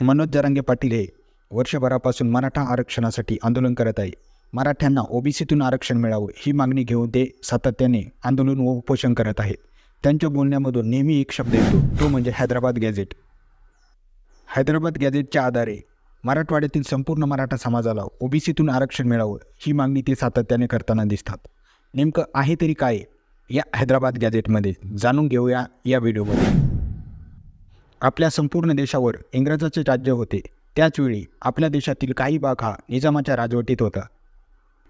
मनोज जरांगे पाटील हे वर्षभरापासून मराठा आरक्षणासाठी आंदोलन करत आहे. मराठ्यांना ओबीसीतून आरक्षण मिळावं ही मागणी घेऊन ते सातत्याने आंदोलन व उपोषण करत आहेत. त्यांच्या बोलण्यामधून नेहमी एक शब्द येतो तो म्हणजे हैदराबाद गॅझेट. हैदराबाद गॅझेटच्या आधारे मराठवाड्यातील संपूर्ण मराठा समाजाला ओबीसीतून आरक्षण मिळावं ही मागणी ते सातत्याने करताना दिसतात. नेमकं आहे तरी काय या हैदराबाद गॅझेटमध्ये? जाणून घेऊया या व्हिडिओमध्ये. आपल्या संपूर्ण देशावर इंग्रजाचे राज्य होते. त्याचवेळी आपल्या देशातील काही भाग हा निजामाच्या राजवटीत होता.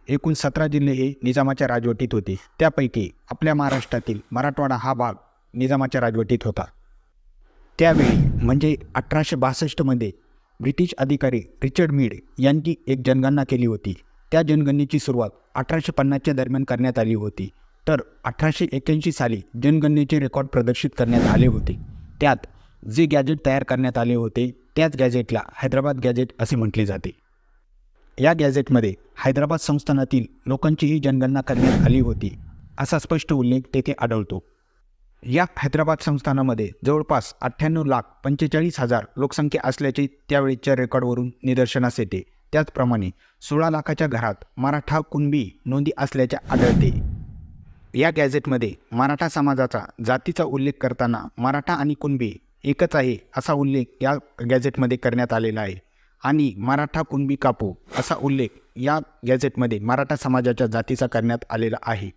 एकूण सतरा जिल्हे हे निजामाच्या राजवटीत होते. त्यापैकी आपल्या महाराष्ट्रातील मराठवाडा हा भाग निजामाच्या राजवटीत होता. त्यावेळी म्हणजे अठराशे बासष्टमध्ये ब्रिटिश अधिकारी रिचर्ड मीड यांनी एक जनगणना केली होती. त्या जनगणनेची सुरुवात अठराशे पन्नासच्या दरम्यान करण्यात आली होती. तर अठराशे एक्क्याऐंशी साली जनगणनेचे रेकॉर्ड प्रदर्शित करण्यात आले होते. त्यात जे गॅजेट तयार करण्यात आले होते त्याच गॅजेटला हैदराबाद गॅजेट असे म्हटले जाते. या गॅझेटमध्ये हैदराबाद संस्थानातील लोकांचीही जनगणना करण्यात आली होती असा स्पष्ट उल्लेख तेथे आढळतो. या हैदराबाद संस्थानामध्ये जवळपास अठ्ठ्याण्णव लाख पंचेचाळीस हजार लोकसंख्या असल्याचे त्यावेळीच्या रेकॉर्डवरून निदर्शनास येते. त्याचप्रमाणे सोळा लाखाच्या घरात मराठा कुणबी नोंदी असल्याचे आढळते. या गॅझेटमध्ये मराठा समाजाचा जातीचा उल्लेख करताना मराठा आणि कुणबी एकच आहे असा उल्लेख या गॅझेटमध्ये करण्यात आलेला आहे. आणि मराठा कुणबी कापू असा उल्लेख या गॅझेटमध्ये मराठा समाजाच्या जातीचा करण्यात आलेला आहे.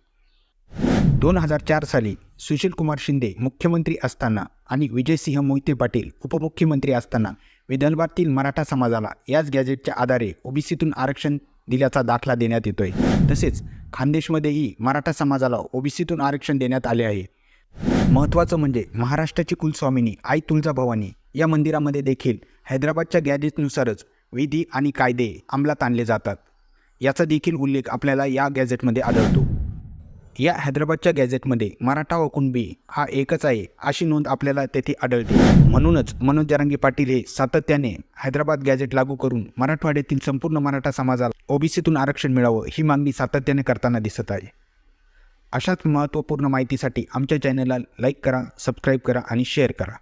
दोन हजार चार साली सुशीलकुमार शिंदे मुख्यमंत्री असताना आणि विजयसिंह मोहिते पाटील उपमुख्यमंत्री असताना विदर्भातील मराठा समाजाला याच गॅझेटच्या आधारे ओबीसीतून आरक्षण दिल्याचा दाखला देण्यात येतोय. तसेच खानदेशमध्येही मराठा समाजाला ओबीसीतून आरक्षण देण्यात आले आहे. महत्त्वाचं म्हणजे महाराष्ट्राची कुलस्वामिनी आई तुळजाभवानी या मंदिरामध्ये देखील हैदराबादच्या गॅजेटनुसारच विधी आणि कायदे अंमलात आणले जातात. याचा देखील उल्लेख आपल्याला या गॅझेटमध्ये आढळतो. या हैदराबादच्या गॅझेटमध्ये मराठा व कुणबी हा एकच आहे अशी नोंद आपल्याला तेथे आढळते. म्हणूनच मनोज जरांगी पाटील हे सातत्याने हैदराबाद गॅझेट लागू करून मराठवाड्यातील संपूर्ण मराठा समाजाला ओबीसीतून आरक्षण मिळावं ही मागणी सातत्याने करताना दिसत आहे. अशाच महत्त्वपूर्ण माहितीसाठी आमच्या चॅनलला लाईक करा सबस्क्राईब करा आणि शेअर करा.